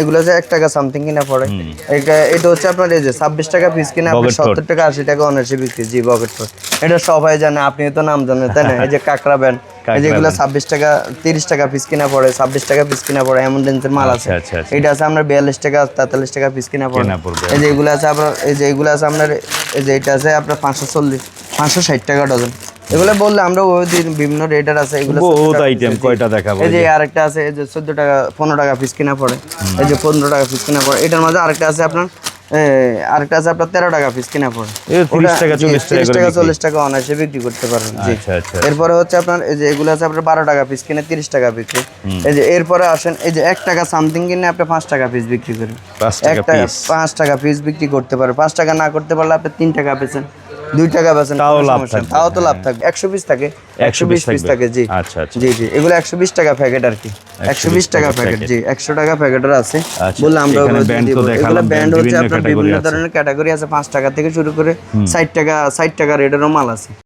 এগুলো যে এক টাকা সামথিং কিনা পড়ে। এটা এটা হচ্ছে আপনার এই যে ছাব্বিশ টাকা পিস কিনে আপনি সত্তর টাকা আশি টাকা অনার্সে বিক্রি জি পকেট ফোর এটা সবাই জানে আপনি তো নাম জানেন তাই না? এই যে কাঁকড়া ব্যান্ড এই যে এগুলো ছাব্বিশ টাকা তিরিশ টাকা পিস কিনা পড়ে ছাব্বিশ টাকা পিস কিনা পড়ে এমন রেঞ্জের মাল আছে। আচ্ছা, আচ্ছা, আচ্ছা। এটা আছে আপনার বিয়াল্লিশ টাকা তেতাল্লিশ টাকা পিস কিনা পড়ে। এই যে এগুলো আছে আপনার এই যে এগুলো আছে আপনার এই যে এটা আছে আপনার পাঁচশো চল্লিশ পাঁচশো ষাট টাকা ডজন এগুলো বললে আমরা ওই দিন বিভিন্ন রেটার আছে এগুলো বহুত আইটেম কয়টা দেখাবো? এই যে আরেকটা আছে এই যে চোদ্দ টাকা পনেরো টাকা পিস কিনা পড়ে। এই যে পনেরো টাকা পিস কিনা পড়ে। এটার মাঝে আরেকটা আছে আপনার আরেকটা আছে আপনার তেরো টাকা পিস কিনা পড়ে। এ 30 টাকা, 40 টাকা তিরিশ করে টাকা বিক্রি। চল্লিশ টাকা অনায়াসে বিক্রি করতে পারেন জি। আচ্ছা আচ্ছা। এরপরে হচ্ছে আপনার এই যে এগুলো আছে আপনার বারো টাকা পিস কিনে তিরিশ টাকা বিক্রি। এই যে এরপরে আসেন এই যে এক টাকা সামথিং কিনে আপনি পাঁচ টাকা পিস বিক্রি করেন। পাঁচ এক টাকা টাকা পিস পাঁচ টাকা পিস বিক্রি করতে পারে পাঁচ টাকা না করতে পারলে আপনি তিন টাকা বেচেন। দুই টাকা বেচেন তাও লাভ থাকবে। তাও তো লাভ থাকবে। একশো পিস থাকে একশো বিশ পিস থাকে জি। আচ্ছা, আচ্ছা। জি জি এগুলো একশো বিশ টাকা প্যাকেট আর কি। একশো বিশ টাকা প্যাকেট জি একশো টাকা প্যাকেটের আছে। আচ্ছা, বললে আমরা এগুলো ব্যান্ড হচ্ছে আপনার বিভিন্ন। ধরনের ক্যাটাগরি আছে পাঁচ টাকা থেকে শুরু করে ষাট টাকা ষাট টাকা রেটেরও মাল আছে।